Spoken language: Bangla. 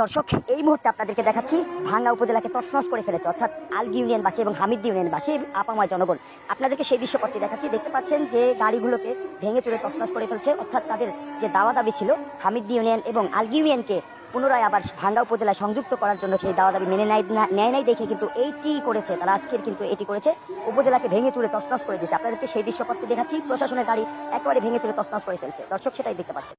দর্শক, এই মুহূর্তে আপনাদেরকে দেখাচ্ছি ভাঙ্গা উপজেলাকে তছনছ করে ফেলেছে, অর্থাৎ আলগি ইউনিয়নবাসী এবং হামিদ ইউনিয়নবাসী আপাময় জনগণ। আপনাদেরকে সেই দৃশ্যপটটি দেখাচ্ছি, দেখতে পাচ্ছেন যে গাড়িগুলোকে ভেঙে চুরে তছনছ করে ফেলছে, অর্থাৎ তাদের যে দাওয়া দাবি ছিল, হামিদ ইউনিয়ন এবং আলগি ইউনিয়নকে পুনরায় আবার ভাঙ্গা উপজেলায় সংযুক্ত করার জন্য সেই দাওয়া দাবি মেনে নেয় নেয় নাই দেখে কিন্তু এইটি করেছে, তারা আজকের কিন্তু এটি করেছে, উপজেলাকে ভেঙে চুরে তছনছ করে দিয়েছে। আপনাদেরকে সেই দৃশ্যপটটি দেখাচ্ছি, প্রশাসনের গাড়ি একেবারে ভেঙে চুরে তছনছ করে ফেলছে, দর্শক সেটাই দেখতে পাচ্ছে